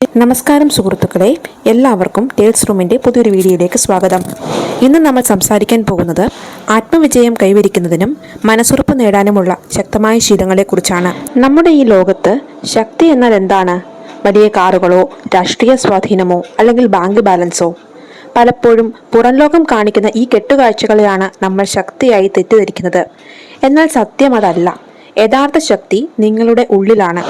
നമസ്കാരം സുഹൃത്തുക്കളെ എല്ലാവർക്കും ടേൽസ് റൂമിന്റെ പുതിയൊരു വീഡിയോയിലേക്ക് സ്വാഗതം. ഇന്ന് നമ്മൾ സംസാരിക്കാൻ പോകുന്നത് ആത്മവിജയം കൈവരിക്കുന്നതിനും മനസ്സുറപ്പ് നേടാനുമുള്ള ശക്തമായ ശീലങ്ങളെക്കുറിച്ചാണ്. നമ്മുടെ ഈ ലോകത്ത് ശക്തി എന്നാൽ എന്താണ്? വലിയ കാറുകളോ രാഷ്ട്രീയ സ്വാധീനമോ അല്ലെങ്കിൽ ബാങ്ക് ബാലൻസോ? പലപ്പോഴും പുറം ലോകം കാണിക്കുന്ന ഈ കെട്ടുകാഴ്ചകളെയാണ് നമ്മൾ ശക്തിയായി തെറ്റിദ്ധരിക്കുന്നത്. എന്നാൽ സത്യം അതല്ല. യഥാർത്ഥ ശക്തി നിങ്ങളുടെ ഉള്ളിലാണ്.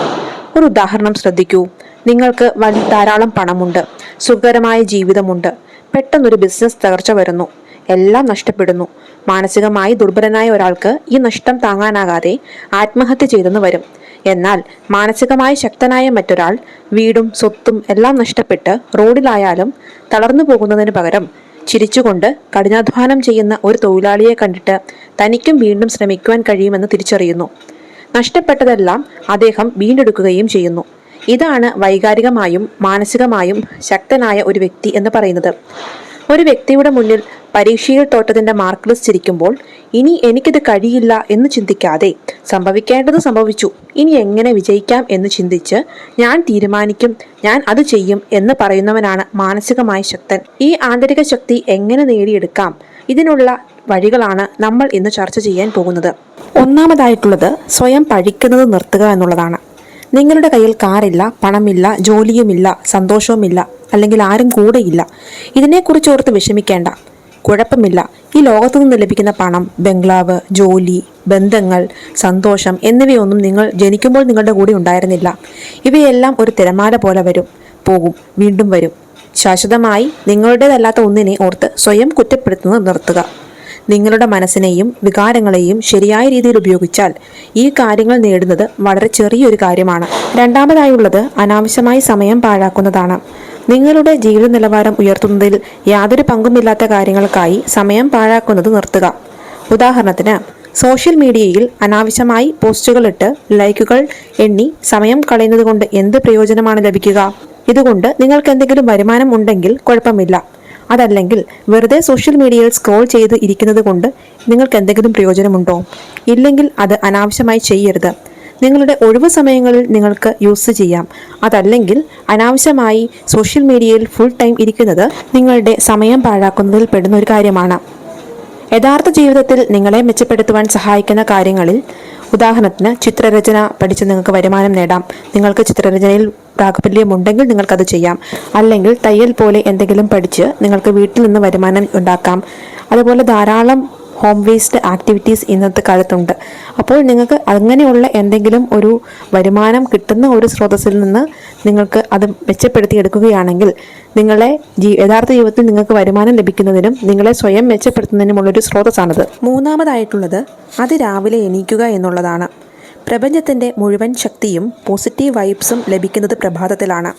ഒരു ഉദാഹരണം ശ്രദ്ധിക്കൂ. നിങ്ങൾക്ക് വൻ ധാരാളം പണമുണ്ട്. സുഖകരമായ ജീവിതമുണ്ട്. പെട്ടെന്നൊരു ബിസിനസ് തകർച്ച വരുന്നു. എല്ലാം നഷ്ടപ്പെടുന്നു. മാനസികമായി ദുർബലനായ ഒരാൾക്ക് ഈ നഷ്ടം താങ്ങാനാകാതെ ആത്മഹത്യ ചെയ്തെന്ന് വരും. എന്നാൽ മാനസികമായി ശക്തനായ മറ്റൊരാൾ വീടും സ്വത്തും എല്ലാം നഷ്ടപ്പെട്ട് റോഡിലായാലും തളർന്നു പോകുന്നതിന് പകരം ചിരിച്ചുകൊണ്ട് കഠിനാധ്വാനം ചെയ്യുന്ന ഒരു തൊഴിലാളിയെ കണ്ടിട്ട് തനിക്കും വീണ്ടും ശ്രമിക്കുവാൻ കഴിയുമെന്ന് തിരിച്ചറിയുന്നു. നഷ്ടപ്പെട്ടതെല്ലാം അദ്ദേഹം വീണ്ടെടുക്കുകയും ചെയ്യുന്നു. ഇതാണ് വൈകാരികമായും മാനസികമായും ശക്തനായ ഒരു വ്യക്തി എന്ന് പറയുന്നത്. ഒരു വ്യക്തിയുടെ മുന്നിൽ പരീക്ഷയിൽ തോറ്റതിന്റെ മാർക്ക് ലിസ്റ്റ് ഇരിക്കുമ്പോൾ ഇനി എനിക്കിത് കഴിയില്ല എന്ന് ചിന്തിക്കാതെ സംഭവിക്കേണ്ടത് സംഭവിച്ചു. ഇനി എങ്ങനെ വിജയിക്കാം എന്ന് ചിന്തിച്ച് ഞാൻ തീരുമാനിക്കും ഞാൻ അത് ചെയ്യും എന്ന് പറയുന്നവനാണ് മാനസികമായ ശക്തൻ. ഈ ആന്തരിക ശക്തി എങ്ങനെ നേടിയെടുക്കാം? ഇതിനുള്ള വഴികളാണ് നമ്മൾ ഇന്ന് ചർച്ച ചെയ്യാൻ പോകുന്നത്. ഒന്നാമതായിട്ടുള്ളത് സ്വയം പഴിക്കുന്നത് നിർത്തുക എന്നുള്ളതാണ്. നിങ്ങളുടെ കയ്യിൽ കാറില്ല പണമില്ല ജോലിയുമില്ല സന്തോഷവുമില്ല അല്ലെങ്കിൽ ആരും കൂടെയില്ല. ഇതിനെക്കുറിച്ച് ഓർത്ത് വിഷമിക്കേണ്ട. കുഴപ്പമില്ല. ഈ ലോകത്തു നിന്ന് ലഭിക്കുന്ന പണം ബംഗ്ലാവ് ജോലി ബന്ധങ്ങൾ സന്തോഷം എന്നിവയൊന്നും നിങ്ങൾ ജനിക്കുമ്പോൾ നിങ്ങളുടെ കൂടെ ഉണ്ടായിരുന്നില്ല. ഇവയെല്ലാം ഒരു തിരമാല പോലെ വരും പോകും വീണ്ടും വരും. ശാശ്വതമായി നിങ്ങളുടേതല്ലാത്ത ഒന്നിനെ ഓർത്ത് സ്വയം കുറ്റപ്പെടുത്തുന്നത് നിർത്തുക. നിങ്ങളുടെ മനസ്സിനെയും വികാരങ്ങളെയും ശരിയായ രീതിയിൽ ഉപയോഗിച്ചാൽ ഈ കാര്യങ്ങൾ നേടുന്നത് വളരെ ചെറിയൊരു കാര്യമാണ്. രണ്ടാമതായുള്ളത് അനാവശ്യമായി സമയം പാഴാക്കുന്നതാണ്. നിങ്ങളുടെ ജീവിത നിലവാരം ഉയർത്തുന്നതിൽ യാതൊരു പങ്കുമില്ലാത്ത കാര്യങ്ങൾക്കായി സമയം പാഴാക്കുന്നത് നിർത്തുക. ഉദാഹരണത്തിന് സോഷ്യൽ മീഡിയയിൽ അനാവശ്യമായി പോസ്റ്റുകൾ ഇട്ട് ലൈക്കുകൾ എണ്ണി സമയം കളയുന്നത് കൊണ്ട് എന്ത് പ്രയോജനമാണ് ലഭിക്കുക? ഇതുകൊണ്ട് നിങ്ങൾക്ക് എന്തെങ്കിലും വരുമാനം ഉണ്ടെങ്കിൽ കുഴപ്പമില്ല. അതല്ലെങ്കിൽ വെറുതെ സോഷ്യൽ മീഡിയയിൽ സ്ക്രോൾ ചെയ്ത് ഇരിക്കുന്നത് കൊണ്ട് നിങ്ങൾക്ക് എന്തെങ്കിലും പ്രയോജനമുണ്ടോ? ഇല്ലെങ്കിൽ അത് അനാവശ്യമായി ചെയ്യരുത്. നിങ്ങളുടെ ഒഴിവ് സമയങ്ങളിൽ നിങ്ങൾക്ക് യൂസ് ചെയ്യാം. അതല്ലെങ്കിൽ അനാവശ്യമായി സോഷ്യൽ മീഡിയയിൽ ഫുൾ ടൈം ഇരിക്കുന്നത് നിങ്ങളുടെ സമയം പാഴാക്കുന്നതിൽ പെടുന്ന ഒരു കാര്യമാണ്. യഥാർത്ഥ ജീവിതത്തിൽ നിങ്ങളെ മെച്ചപ്പെടുത്തുവാൻ സഹായിക്കുന്ന കാര്യങ്ങളിൽ ഉദാഹരണത്തിന് ചിത്രരചന പഠിച്ച് നിങ്ങൾക്ക് വരുമാനം നേടാം. നിങ്ങൾക്ക് ചിത്രരചനയിൽ പ്രാഗൽഭ്യമുണ്ടെങ്കിൽ നിങ്ങൾക്കത് ചെയ്യാം. അല്ലെങ്കിൽ തയ്യൽ പോലെ എന്തെങ്കിലും പഠിച്ച് നിങ്ങൾക്ക് വീട്ടിൽ നിന്ന് വരുമാനം ഉണ്ടാക്കാം. അതുപോലെ ധാരാളം ഹോം വേസ്റ്റ് ആക്ടിവിറ്റീസ് ഇന്നത്തെ കാലത്തുണ്ട്. അപ്പോൾ നിങ്ങൾക്ക് അങ്ങനെയുള്ള എന്തെങ്കിലും ഒരു വരുമാനം കിട്ടുന്ന ഒരു സ്രോതസ്സിൽ നിന്ന് നിങ്ങൾക്ക് അത് മെച്ചപ്പെടുത്തിയെടുക്കുകയാണെങ്കിൽ നിങ്ങളെ ജീ യഥാർത്ഥ ജീവിതത്തിൽ നിങ്ങൾക്ക് വരുമാനം ലഭിക്കുന്നതിനും നിങ്ങളെ സ്വയം മെച്ചപ്പെടുത്തുന്നതിനുമുള്ളൊരു സ്രോതസ്സാണിത്. മൂന്നാമതായിട്ടുള്ളത് അത് രാവിലെ എണീക്കുക എന്നുള്ളതാണ്. പ്രപഞ്ചത്തിന്റെ മുഴുവൻ ശക്തിയും പോസിറ്റീവ് വൈബ്സും ലഭിക്കുന്നത് പ്രഭാതത്തിലാണ്.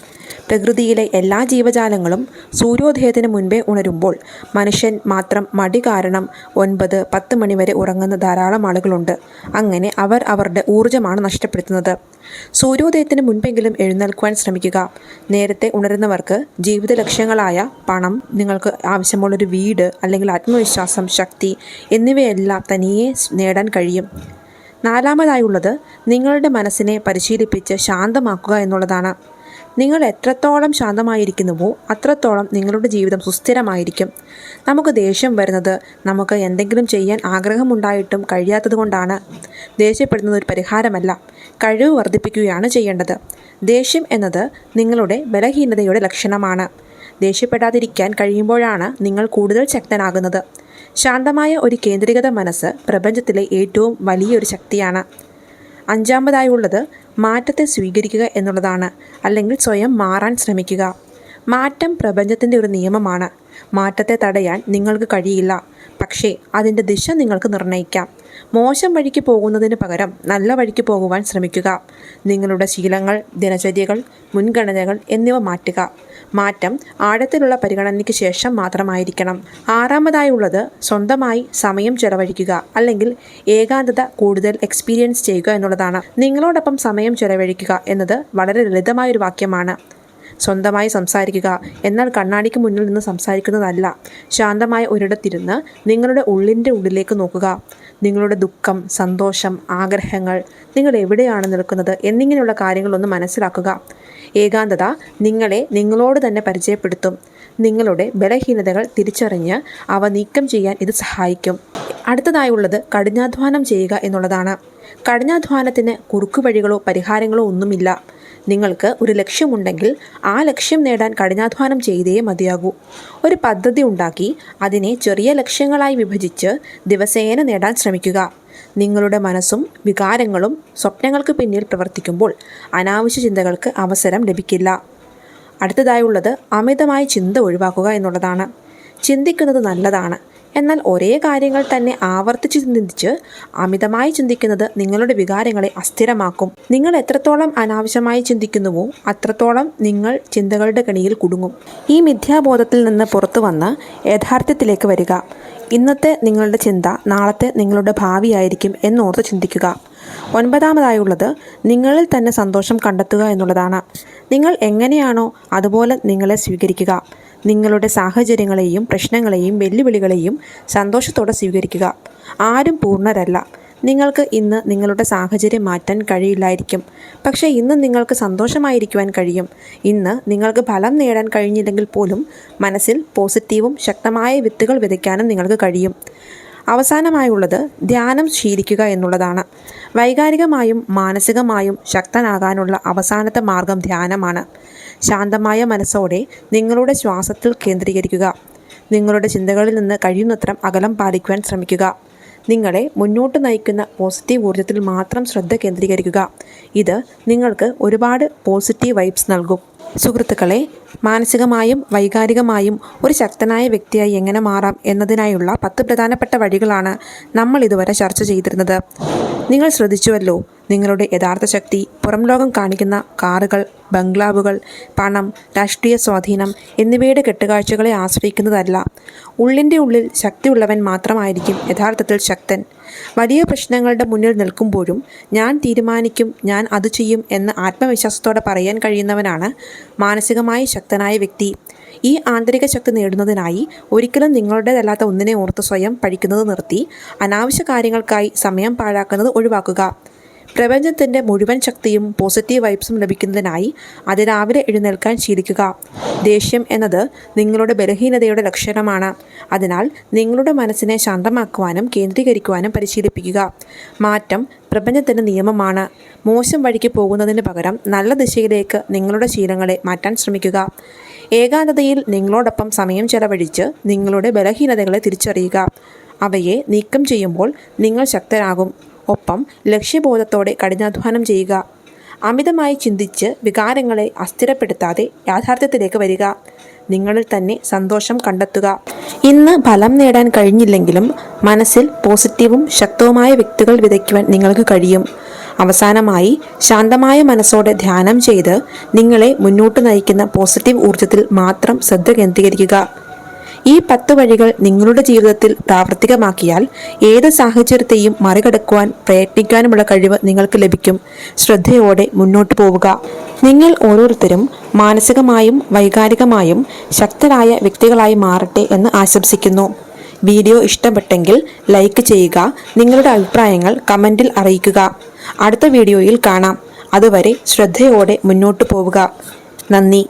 പ്രകൃതിയിലെ എല്ലാ ജീവജാലങ്ങളും സൂര്യോദയത്തിന് മുൻപേ ഉണരുമ്പോൾ മനുഷ്യൻ മാത്രം മടി കാരണം ഒൻപത് പത്ത് മണിവരെ ഉറങ്ങുന്ന ധാരാളം ആളുകളുണ്ട്. അങ്ങനെ അവർ അവരുടെ ഊർജമാണ് നഷ്ടപ്പെടുത്തുന്നത്. സൂര്യോദയത്തിന് മുൻപെങ്കിലും എഴുന്നേൽക്കുവാൻ ശ്രമിക്കുക. നേരത്തെ ഉണരുന്നവർക്ക് ജീവിത ലക്ഷ്യങ്ങളായ പണം നിങ്ങൾക്ക് ആവശ്യമുള്ളൊരു വീട് അല്ലെങ്കിൽ ആത്മവിശ്വാസം ശക്തി എന്നിവയെല്ലാം തനിയെ നേടാൻ കഴിയും. നാലാമതായുള്ളത് നിങ്ങളുടെ മനസ്സിനെ പരിശീലിപ്പിച്ച് ശാന്തമാക്കുക എന്നുള്ളതാണ്. നിങ്ങൾ എത്രത്തോളം ശാന്തമായിരിക്കുന്നുവോ അത്രത്തോളം നിങ്ങളുടെ ജീവിതം സുസ്ഥിരമായിരിക്കും. നമുക്ക് ദേഷ്യം വരുന്നത് നമുക്ക് എന്തെങ്കിലും ചെയ്യാൻ ആഗ്രഹമുണ്ടായിട്ടും കഴിയാത്തത് കൊണ്ടാണ് ദേഷ്യപ്പെടുന്നത് ഒരു പരിഹാരമല്ല. കഴിവ് വർദ്ധിപ്പിക്കുകയാണ് ചെയ്യേണ്ടത്. ദേഷ്യം എന്നത് നിങ്ങളുടെ ബലഹീനതയുടെ ലക്ഷണമാണ്. ദേഷ്യപ്പെടാതിരിക്കാൻ കഴിയുമ്പോഴാണ് നിങ്ങൾ കൂടുതൽ ശക്തനാകുന്നത്. ശാന്തമായ ഒരു കേന്ദ്രീകൃത മനസ്സ് പ്രപഞ്ചത്തിലെ ഏറ്റവും വലിയൊരു ശക്തിയാണ്. അഞ്ചാമതായി ഉള്ളത് മാറ്റത്തെ സ്വീകരിക്കുക എന്നുള്ളതാണ് അല്ലെങ്കിൽ സ്വയം മാറാൻ ശ്രമിക്കുക. മാറ്റം പ്രപഞ്ചത്തിന്റെ ഒരു നിയമമാണ്. മാറ്റത്തെ തടയാൻ നിങ്ങൾക്ക് കഴിയില്ല. പക്ഷേ അതിന്റെ ദിശ നിങ്ങൾക്ക് നിർണയിക്കാം. മോശം വഴിക്ക് പോകുന്നതിന് പകരം നല്ല വഴിക്ക് പോകുവാൻ ശ്രമിക്കുക. നിങ്ങളുടെ ശീലങ്ങൾ ദിനചര്യകൾ മുൻഗണനകൾ എന്നിവ മാറ്റുക. മാറ്റം ആഴത്തിലുള്ള പരിഗണനയ്ക്ക് ശേഷം മാത്രമായിരിക്കണം. ആറാമതായുള്ളത് സ്വന്തമായി സമയം ചെലവഴിക്കുക അല്ലെങ്കിൽ ഏകാന്തത കൂടുതൽ എക്സ്പീരിയൻസ് ചെയ്യുക എന്നുള്ളതാണ്. നിങ്ങളോടൊപ്പം സമയം ചെലവഴിക്കുക എന്നത് വളരെ ലളിതമായൊരു വാക്യമാണ്. സ്വന്തമായി സംസാരിക്കുക എന്നാൽ കണ്ണാടിക്ക് മുന്നിൽ നിന്ന് സംസാരിക്കുന്നതല്ല. ശാന്തമായ ഒരിടത്തിരുന്ന് നിങ്ങളുടെ ഉള്ളിന്റെ ഉള്ളിലേക്ക് നോക്കുക. നിങ്ങളുടെ ദുഃഖം സന്തോഷം ആഗ്രഹങ്ങൾ നിങ്ങൾ എവിടെയാണ് നിൽക്കുന്നത് എന്നിങ്ങനെയുള്ള കാര്യങ്ങളൊന്ന് മനസ്സിലാക്കുക. ഏകാന്തത നിങ്ങളെ നിങ്ങളോട് തന്നെ പരിചയപ്പെടുത്തും. നിങ്ങളുടെ ബലഹീനതകൾ തിരിച്ചറിഞ്ഞ് അവ നീക്കം ചെയ്യാൻ ഇത് സഹായിക്കും. അടുത്തതായുള്ളത് കഠിനാധ്വാനം ചെയ്യുക എന്നുള്ളതാണ്. കഠിനാധ്വാനത്തിന് കുറുക്കുവഴികളോ പരിഹാരങ്ങളോ ഒന്നുമില്ല. നിങ്ങൾക്ക് ഒരു ലക്ഷ്യമുണ്ടെങ്കിൽ ആ ലക്ഷ്യം നേടാൻ കഠിനാധ്വാനം ചെയ്തേ മതിയാകൂ. ഒരു പദ്ധതി ഉണ്ടാക്കി അതിനെ ചെറിയ ലക്ഷ്യങ്ങളായി വിഭജിച്ച് ദിവസേന നേടാൻ ശ്രമിക്കുക. നിങ്ങളുടെ മനസ്സും വികാരങ്ങളും സ്വപ്നങ്ങൾക്ക് പിന്നിൽ പ്രവർത്തിക്കുമ്പോൾ അനാവശ്യ ചിന്തകൾക്ക് അവസരം ലഭിക്കില്ല. അടുത്തതായുള്ളത് അമിതമായ ചിന്ത ഒഴിവാക്കുക എന്നുള്ളതാണ്. ചിന്തിക്കുന്നത് നല്ലതാണ്. എന്നാൽ ഒരേ കാര്യങ്ങൾ തന്നെ ആവർത്തിച്ച് ചിന്തിച്ച് അമിതമായി ചിന്തിക്കുന്നത് നിങ്ങളുടെ വികാരങ്ങളെ അസ്ഥിരമാക്കും. നിങ്ങൾ എത്രത്തോളം അനാവശ്യമായി ചിന്തിക്കുന്നുവോ അത്രത്തോളം നിങ്ങൾ ചിന്തകളുടെ കണിയിൽ കുടുങ്ങും. ഈ മിഥ്യാബോധത്തിൽ നിന്ന് പുറത്തു വന്ന് യഥാർത്ഥത്തിലേക്ക് വരിക. ഇന്നത്തെ നിങ്ങളുടെ ചിന്ത നാളത്തെ നിങ്ങളുടെ ഭാവിയായിരിക്കും എന്നോർത്ത് ചിന്തിക്കുക. ഒൻപതാമതായുള്ളത് നിങ്ങളിൽ തന്നെ സന്തോഷം കണ്ടെത്തുക എന്നുള്ളതാണ്. നിങ്ങൾ എങ്ങനെയാണോ അതുപോലെ നിങ്ങളെ സ്വീകരിക്കുക. നിങ്ങളുടെ സാഹചര്യങ്ങളെയും പ്രശ്നങ്ങളെയും വെല്ലുവിളികളെയും സന്തോഷത്തോടെ സ്വീകരിക്കുക. ആരും പൂർണരല്ല. നിങ്ങൾക്ക് ഇന്ന് നിങ്ങളുടെ സാഹചര്യം മാറ്റാൻ കഴിയില്ലായിരിക്കും. പക്ഷേ ഇന്ന് നിങ്ങൾക്ക് സന്തോഷമായിരിക്കുവാൻ കഴിയും. ഇന്ന് നിങ്ങൾക്ക് ഫലം നേടാൻ കഴിഞ്ഞില്ലെങ്കിൽ പോലും മനസ്സിൽ പോസിറ്റീവും ശക്തമായ വിത്തുകൾ വിതയ്ക്കാനും നിങ്ങൾക്ക് കഴിയും. അവസാനമായുള്ളത് ധ്യാനം ശീലിക്കുക എന്നുള്ളതാണ്. വൈകാരികമായും മാനസികമായും ശക്തനാകാനുള്ള അവസാനത്തെ മാർഗം ധ്യാനമാണ്. ശാന്തമായ മനസ്സോടെ നിങ്ങളുടെ ശ്വാസത്തിൽ കേന്ദ്രീകരിക്കുക. നിങ്ങളുടെ ചിന്തകളിൽ നിന്ന് കഴിയുന്നത്ര അകലം പാലിക്കുവാൻ ശ്രമിക്കുക. നിങ്ങളെ മുന്നോട്ട് നയിക്കുന്ന പോസിറ്റീവ് ഊർജത്തിൽ മാത്രം ശ്രദ്ധ കേന്ദ്രീകരിക്കുക. ഇത് നിങ്ങൾക്ക് ഒരുപാട് പോസിറ്റീവ് വൈബ്സ് നൽകും. സുഹൃത്തുക്കളെ മാനസികമായും വൈകാരികമായും ഒരു ശക്തനായ വ്യക്തിയായി എങ്ങനെ മാറാം എന്നതിനായുള്ള പത്ത് പ്രധാനപ്പെട്ട വഴികളാണ് നമ്മൾ ഇതുവരെ ചർച്ച ചെയ്തിരുന്നത്. നിങ്ങൾ ശ്രദ്ധിച്ചുവല്ലോ നിങ്ങളുടെ യഥാർത്ഥ ശക്തി പുറം ലോകം കാണിക്കുന്ന കാറുകൾ ബംഗ്ലാവുകൾ പണം രാഷ്ട്രീയ സ്വാധീനം എന്നിവയുടെ കെട്ടുകാഴ്ചകളെ ആശ്രയിക്കുന്നതല്ല. ഉള്ളിന്റെ ഉള്ളിൽ ശക്തിയുള്ളവൻ മാത്രമായിരിക്കും യഥാർത്ഥത്തിൽ ശക്തൻ. വലിയ പ്രശ്നങ്ങളുടെ മുന്നിൽ നിൽക്കുമ്പോഴും ഞാൻ തീരുമാനിക്കും ഞാൻ അത് ചെയ്യും എന്ന് ആത്മവിശ്വാസത്തോടെ പറയാൻ കഴിയുന്നവനാണ് മാനസികമായി ശക്തനായ വ്യക്തി. ഈ ആന്തരിക ശക്തി നേടുന്നതിനായി ഒരിക്കലും നിങ്ങളുടേതല്ലാത്ത ഒന്നിനെ ഓർത്ത് സ്വയം പഠിക്കുന്നത് നിർത്തി അനാവശ്യ കാര്യങ്ങൾക്കായി സമയം പാഴാക്കുന്നത് ഒഴിവാക്കുക. പ്രപഞ്ചത്തിന്റെ മുഴുവൻ ശക്തിയും പോസിറ്റീവ് വൈബ്സും ലഭിക്കുന്നതിനായി അതിരാവിലെ എഴുന്നേൽക്കാൻ ശീലിക്കുക. ദേഷ്യം എന്നത് നിങ്ങളുടെ ബലഹീനതയുടെ ലക്ഷണമാണ്. അതിനാൽ നിങ്ങളുടെ മനസ്സിനെ ശാന്തമാക്കുവാനും കേന്ദ്രീകരിക്കുവാനും പരിശീലിപ്പിക്കുക. മാറ്റം പ്രപഞ്ചത്തിന്റെ നിയമമാണ്. മോശം വഴിക്ക് പോകുന്നതിന് പകരം നല്ല ദിശയിലേക്ക് നിങ്ങളുടെ ശീലങ്ങളെ മാറ്റാൻ ശ്രമിക്കുക. ഏകാന്തതയിൽ നിങ്ങളോടൊപ്പം സമയം ചെലവഴിച്ച് നിങ്ങളുടെ ബലഹീനതകളെ തിരിച്ചറിയുക. അവയെ നീക്കം ചെയ്യുമ്പോൾ നിങ്ങൾ ശക്തരാകും. ഒപ്പം ലക്ഷ്യബോധത്തോടെ കഠിനാധ്വാനം ചെയ്യുക. അമിതമായി ചിന്തിച്ച് വികാരങ്ങളെ അസ്ഥിരപ്പെടുത്താതെ യാഥാർത്ഥ്യത്തിലേക്ക് വരിക. നിങ്ങളിൽ തന്നെ സന്തോഷം കണ്ടെത്തുക. ഇന്ന് ഫലം നേടാൻ കഴിഞ്ഞില്ലെങ്കിലും മനസ്സിൽ പോസിറ്റീവും ശക്തവുമായ വ്യക്തികൾ വിതയ്ക്കുവാൻ നിങ്ങൾക്ക് കഴിയും. അവസാനമായി ശാന്തമായ മനസ്സോടെ ധ്യാനം ചെയ്ത് നിങ്ങളെ മുന്നോട്ട് നയിക്കുന്ന പോസിറ്റീവ് ഊർജത്തിൽ മാത്രം ശ്രദ്ധ കേന്ദ്രീകരിക്കുക. ഈ പത്ത് വഴികൾ നിങ്ങളുടെ ജീവിതത്തിൽ പ്രാവർത്തികമാക്കിയാൽ ഏത് സാഹചര്യത്തെയും മറികടക്കുവാൻ പ്രയത്നിക്കാനുമുള്ള കഴിവ് നിങ്ങൾക്ക് ലഭിക്കും. ശ്രദ്ധയോടെ മുന്നോട്ട് പോവുക. നിങ്ങൾ ഓരോരുത്തരും മാനസികമായും വൈകാരികമായും ശക്തരായ വ്യക്തികളായി മാറട്ടെ എന്ന് ആശംസിക്കുന്നു. വീഡിയോ ഇഷ്ടപ്പെട്ടെങ്കിൽ ലൈക്ക് ചെയ്യുക നിങ്ങളുടെ അഭിപ്രായങ്ങൾ കമന്റിൽ അറിയിക്കുക. അടുത്ത വീഡിയോയിൽ കാണാം. അതുവരെ ശ്രദ്ധയോടെ മുന്നോട്ട് പോവുക. നന്ദി.